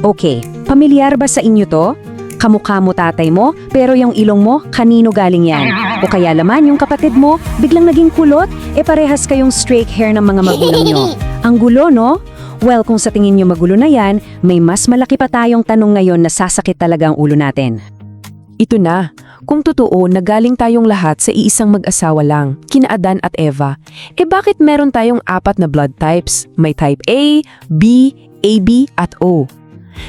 Okay, pamilyar ba sa inyo to? Kamukha mo tatay mo, pero yung ilong mo, kanino galing yan? O kaya laman yung kapatid mo, biglang naging kulot, e parehas kayong straight hair ng mga magulang nyo. Ang gulo, no? Well, kung sa tingin nyo magulo na yan, may mas malaki pa tayong tanong ngayon na sasakit talaga ang ulo natin. Ito na. Kung totoo, nagaling tayong lahat sa iisang mag-asawa lang, kina Adan at Eva, eh bakit meron tayong apat na blood types? May type A, B, AB at O.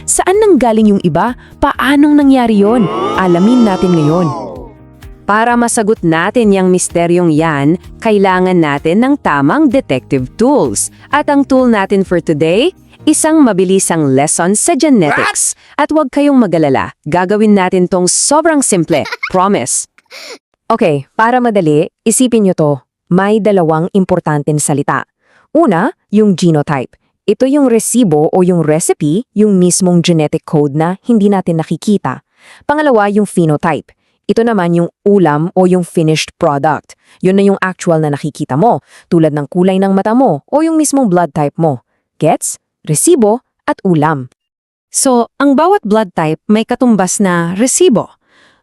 Saan nanggaling yung iba? Paanong nangyari yon? Alamin natin ngayon. Para masagot natin yung misteryong yan, kailangan natin ng tamang detective tools. At ang tool natin for today, isang mabilisang lesson sa genetics. At huwag kayong magalala, gagawin natin tong sobrang simple, promise. Okay, para madali, isipin nyo to. May dalawang importanteng salita. Una, yung genotype. Ito yung resibo o yung recipe, yung mismong genetic code na hindi natin nakikita. Pangalawa, yung phenotype. Ito naman yung ulam o yung finished product. Yun na yung actual na nakikita mo, tulad ng kulay ng mata mo o yung mismong blood type mo. Gets? Resibo at ulam. So, ang bawat blood type may katumbas na resibo.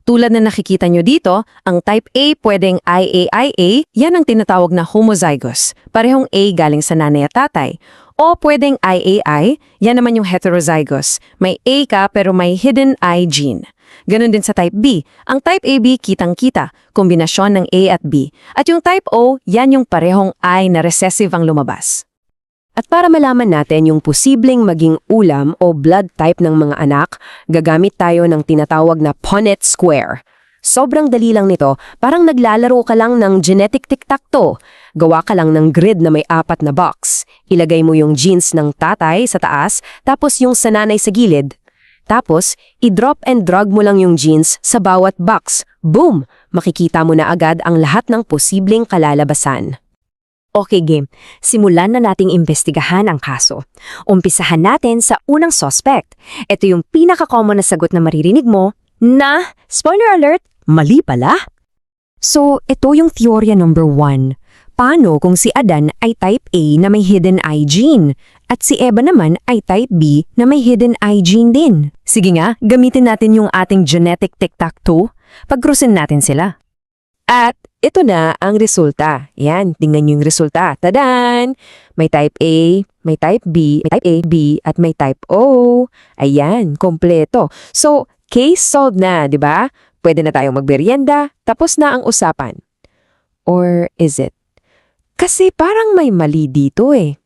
Tulad na nakikita nyo dito, ang type A pwedeng IAIA, yan ang tinatawag na homozygous. Parehong A galing sa nanay at tatay. O pwedeng IAI, yan naman yung heterozygous. May A ka pero may hidden I gene. Ganon din sa type B. Ang type AB kitang-kita, kombinasyon ng A at B. At yung type O, yan yung parehong I na recessive ang lumabas. At para malaman natin yung posibleng maging ulam o blood type ng mga anak, gagamit tayo ng tinatawag na Punnett Square. Sobrang dali lang nito, parang naglalaro ka lang ng genetic tic-tac-toe. Gawa ka lang ng grid na may apat na box. Ilagay mo yung genes ng tatay sa taas, tapos yung sa nanay sa gilid. Tapos, i-drop and drag mo lang yung genes sa bawat box. Boom! Makikita mo na agad ang lahat ng posibleng kalalabasan. Okay game, simulan na nating imbestigahan ang kaso. Umpisahan natin sa unang suspect. Ito yung pinaka-common na sagot na maririnig mo na, spoiler alert, mali pala. So, ito yung teorya number one. Paano kung si Adan ay type A na may hidden I gene at si Eva naman ay type B na may hidden I gene din? Sige nga, gamitin natin yung ating genetic tic-tac-toe. Pagkrusin natin sila. At ito na ang resulta. Yan, tingnan nyo yung resulta. Tadan! May type A, may type B, may type A, B, at may type O. Ayan, kompleto. So, case solved na, di ba? Pwede na tayong magberyenda, tapos na ang usapan. Or is it? Kasi parang may mali dito eh.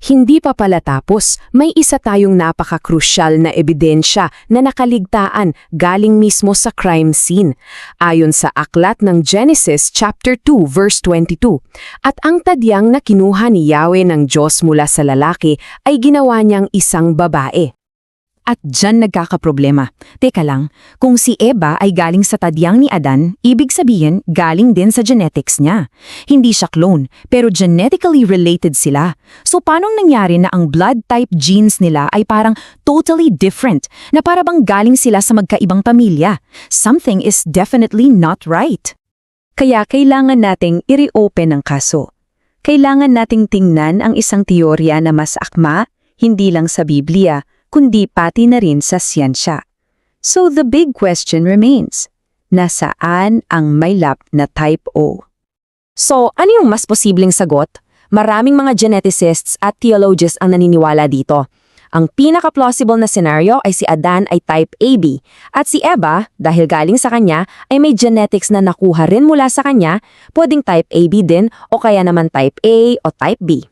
Hindi pa pala tapos, may isa tayong napaka-crucial na ebidensya na nakaligtaan galing mismo sa crime scene, ayon sa aklat ng Genesis chapter 2 verse 22. At ang tadyang na kinuha ni Yahweh ng Diyos mula sa lalaki ay ginawa niyang isang babae. At dyan nagkakaproblema. Teka lang, kung si Eva ay galing sa tadyang ni Adan, ibig sabihin galing din sa genetics niya. Hindi siya clone, pero genetically related sila. So paanong nangyari na ang blood type genes nila ay parang totally different, na para bang galing sila sa magkaibang pamilya? Something is definitely not right. Kaya kailangan nating i-reopen ang kaso. Kailangan nating tingnan ang isang teorya na mas akma, hindi lang sa Biblia, kundi pati na rin sa siyensya. So the big question remains, nasaan ang may lap na type O? So ano yung mas posibleng sagot? Maraming mga geneticists at theologists ang naniniwala dito. Ang pinaka-plausible na scenario ay si Adan ay type AB at si Eva, dahil galing sa kanya, ay may genetics na nakuha rin mula sa kanya, pwedeng type AB din o kaya naman type A o type B.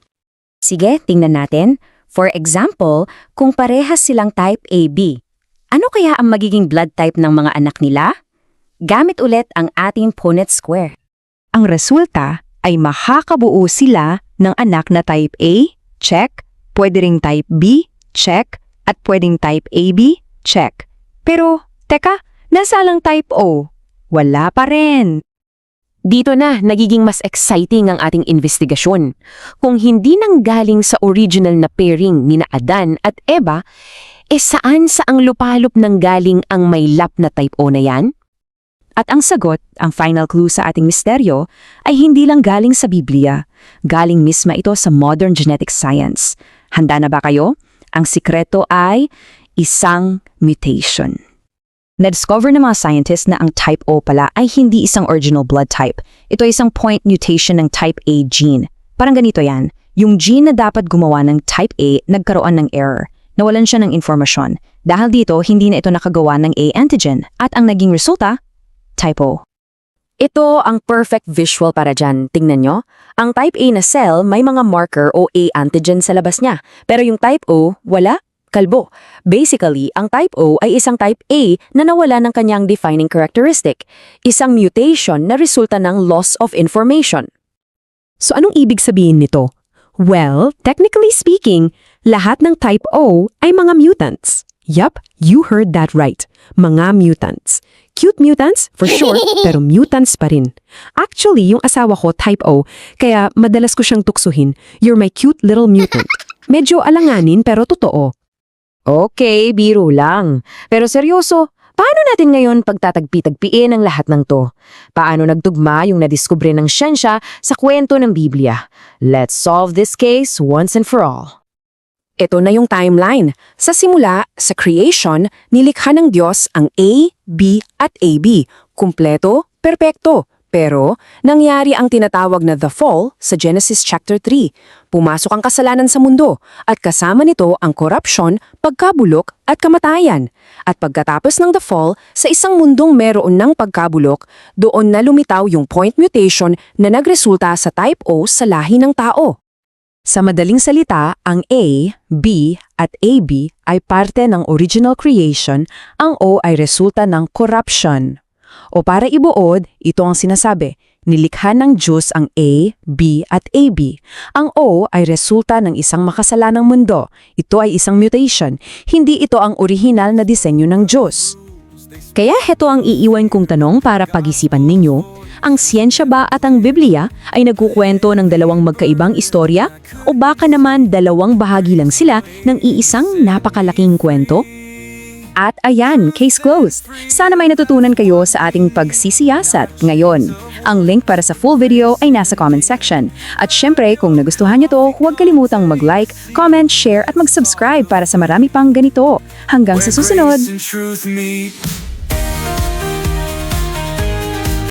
Sige, tingnan natin. For example, kung parehas silang type AB, ano kaya ang magiging blood type ng mga anak nila? Gamit ulit ang ating Punnett Square. Ang resulta ay makakabuo sila ng anak na type A, check, pwede ring type B, check, at pwedeng type AB, check. Pero, teka, nasa lang type O? Wala pa rin. Dito na nagiging mas exciting ang ating investigasyon. Kung hindi nang galing sa original na pairing ni Adan at Eva, eh saan sa ang lupalop nang galing ang may lap na type O na yan? At ang sagot, ang final clue sa ating misteryo, ay hindi lang galing sa Biblia. Galing misma ito sa modern genetic science. Handa na ba kayo? Ang sikreto ay isang mutation. Na-discover ng mga scientists na ang type O pala ay hindi isang original blood type. Ito ay isang point mutation ng type A gene. Parang ganito yan. Yung gene na dapat gumawa ng type A nagkaroon ng error. Nawalan siya ng informasyon. Dahil dito, hindi na ito nakagawa ng A antigen. At ang naging resulta, type O. Ito ang perfect visual para dyan. Tingnan nyo. Ang type A na cell may mga marker o A antigen sa labas niya. Pero yung type O, wala. Kalbo. Basically, ang type O ay isang type A na nawala ng kanyang defining characteristic. Isang mutation na resulta ng loss of information. So anong ibig sabihin nito? Well, technically speaking, lahat ng type O ay mga mutants. Yup, you heard that right. Mga mutants. Cute mutants, for sure, pero mutants pa rin. Actually, yung asawa ko type O, kaya madalas ko siyang tuksuhin, you're my cute little mutant. Medyo alanganin pero totoo. Okay, biro lang. Pero seryoso, paano natin ngayon pagtatagpi-tagpiin ang lahat ng to? Paano nagtugma yung nadiskubre ng siyensya sa kwento ng Biblia? Let's solve this case once and for all. Ito na yung timeline. Sa simula, sa creation, nilikha ng Diyos ang A, B at AB. Kumpleto, perpekto. Pero, nangyari ang tinatawag na the fall sa Genesis chapter 3. Pumasok ang kasalanan sa mundo at kasama nito ang korupsyon, pagkabulok at kamatayan. At pagkatapos ng the fall, sa isang mundong meron ng pagkabulok, doon na lumitaw yung point mutation na nagresulta sa type O sa lahi ng tao. Sa madaling salita, ang A, B at AB ay parte ng original creation, ang O ay resulta ng corruption. O para ibuod, ito ang sinasabi, nilikha ng Diyos ang A, B at AB. Ang O ay resulta ng isang makasalanang mundo. Ito ay isang mutation, hindi ito ang orihinal na disenyo ng Diyos. Kaya heto ang iiwan kong tanong para pag-isipan ninyo. Ang siyensya ba at ang Biblia ay nagkukwento ng dalawang magkaibang istorya? O baka naman dalawang bahagi lang sila ng iisang napakalaking kwento? At ayan, case closed. Sana may natutunan kayo sa ating pagsisiyasat ngayon. Ang link para sa full video ay nasa comment section. At syempre, kung nagustuhan nyo to, huwag kalimutang mag-like, comment, share at mag-subscribe para sa marami pang ganito. Hanggang sa susunod!